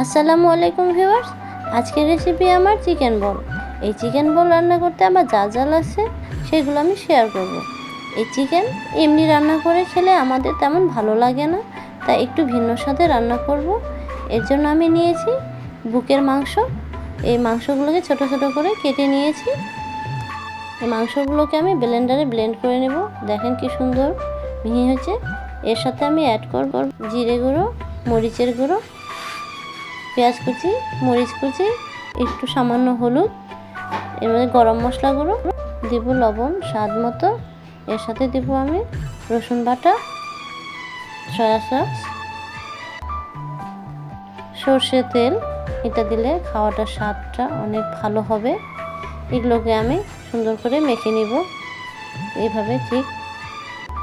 আসসালামু আলাইকুম ভিউয়ার্স। আজকের রেসিপি আমার চিকেন বল এই চিকেন বল রান্না করতে আমার যা যা লাগছে, সেগুলো আমি শেয়ার করব। এই চিকেন এমনি রান্না করে খেলে আমাদের তেমন ভালো লাগে না, তাই একটু ভিন্ন স্বাদে রান্না করব। এর জন্য আমি নিয়েছি বুকের মাংস। এই মাংসগুলোকে ছোট ছোট করে কেটে নিয়েছি। এই মাংসগুলোকে আমি ব্লেন্ডারে ব্লেন্ড করে নেব। দেখেন কি সুন্দর মিহি হয়েছে। এর সাথে আমি অ্যাড করব জিরে গুঁড়ো, মরিচের গুঁড়ো পেঁয়াজ কুচি, মরিচ কুচি, একটু সামান্য হলুদ, এবারে গরম মশলা গুঁড়ো দিব লবণ স্বাদ মতো। এর সাথে দিব আমি রসুন বাটা, সয়া সস, সর্ষে তেল। এটা দিলে খাওয়াটার স্বাদটা অনেক ভালো হবে। এগুলোকে আমি সুন্দর করে মেখে নিব। এইভাবে ঠিক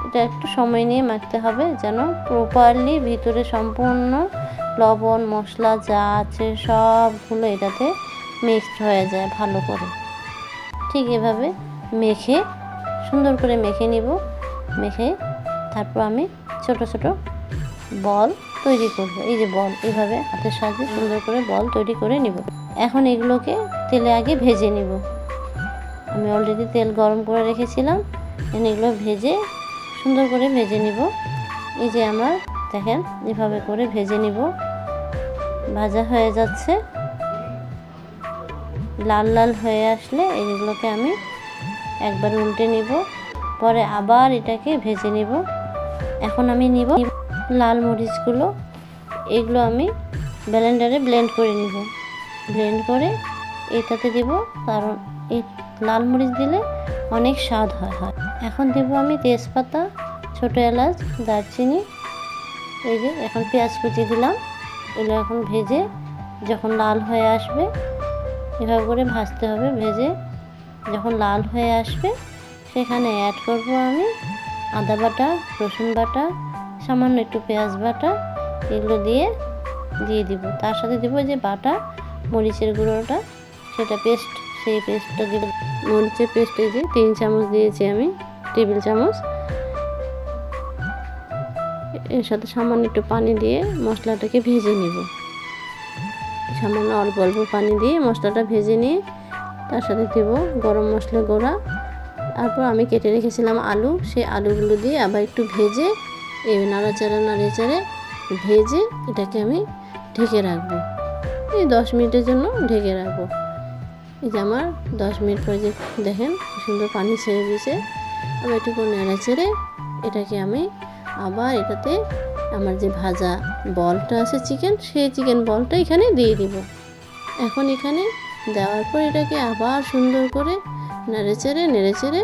এটা একটু সময় নিয়ে মাখতে হবে যেন প্রপারলি ভিতরে সম্পূর্ণ লবণ, মশলা যা আছে সবগুলো এটাতে মিক্সড হয়ে যায় ভালো করে। ঠিক এভাবে মেখে, সুন্দর করে মেখে নিব। মেখে তারপর আমি ছোট ছোট বল তৈরি করব। এই যে বল এইভাবে হাতের সাহায্যে সুন্দর করে বল তৈরি করে নিব। এখন এগুলোকে তেলে আগে ভেজে নিব। আমি অলরেডি তেল গরম করে রেখেছিলাম। এখন এগুলো ভেজে সুন্দর করে ভেজে নিব। এই যে আমার, দেখেন, এভাবে করে ভেজে নিব। ভাজা হয়ে যাচ্ছে। লাল লাল হয়ে আসলে এগুলোকে আমি একবার উল্টে নিব। পরে আবার এটাকে ভেজে নিব। এখন আমি নিব লাল মরিচগুলো। এগুলো আমি ব্লেন্ডারে ব্লেন্ড করে নিব। ব্লেন্ড করে এটাতে দিব, কারণ এই লাল মরিচ দিলে অনেক স্বাদ হয় হয়। এখন দেব আমি তেজপাতা, ছোটো এলাচ, দারচিনি। এই যে, এখন পেঁয়াজ কুচি দিলাম। এগুলো এখন ভেজে যখন লাল হয়ে আসবে, এভাবে করে ভাজতে হবে ভেজে। যখন লাল হয়ে আসবে, সেখানে অ্যাড করব আমি আদা বাটা, রসুন বাটা, সামান্য একটু পেঁয়াজ বাটা, এগুলো দিয়ে দিয়ে দিব। তার সাথে দেবো যে বাটা, মরিচের গুঁড়োটা, সেটা পেস্ট সেই পেস্টটা দিব মরিচের পেস্ট এই যে তিন চামচ দিয়েছি আমি, টেবিল চামচ। এর সাথে সামান্য একটু পানি দিয়ে মশলাটাকে ভেজে নিব। সামান্য অল্প অল্প পানি দিয়ে মশলাটা ভেজে নিয়ে তার সাথে দেব গরম মশলা গোড়া। তারপর আমি কেটে রেখেছিলাম আলু, সেই আলুগুলো দিয়ে আবার একটু ভেজে এই নাড়াচাড়া নাড়াচাড়ে ভেজে এটাকে আমি ঢেকে রাখব। এই দশ মিনিটের জন্য ঢেকে রাখব। এই যে আমার দশ মিনিট পরে যে দেখেন, সুন্দর পানি ছেড়ে দিয়েছে। আবার একটু নেড়ে ছেড়ে এটাকে আমি আবার এটাতে আমার যে ভাজা বলটা আছে চিকেন, সেই চিকেন বলটা এখানে দিয়ে দিব। এখন এখানে দেওয়ার পর এটাকে আবার সুন্দর করে নেড়ে চেড়ে নেড়ে চেড়ে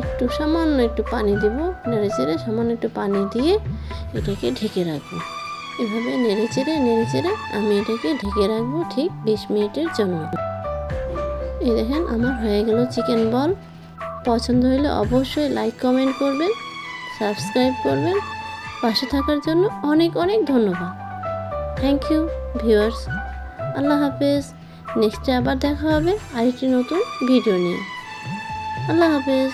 একটু সামান্য একটু পানি দিব। নেড়ে চেড়ে সামান্য একটু পানি দিয়ে এটাকে ঢেকে রাখব। এভাবে নেড়ে চেড়ে নেড়ে চেড়ে আমি এটাকে ঢেকে রাখব ঠিক বিশ মিনিটের জন্য। এই দেখেন আমার হয়ে গেল চিকেন বল। পছন্দ হলে অবশ্যই লাইক, কমেন্ট করবেন। সাবস্ক্রাইব করবেন। পাশে থাকার জন্য অনেক অনেক ধন্যবাদ। থ্যাংক ইউ ভিউয়ার্স আল্লাহ হাফেজ। নেক্সটে আবার দেখা হবে আরেকটি নতুন ভিডিও নিয়ে। আল্লাহ হাফেজ।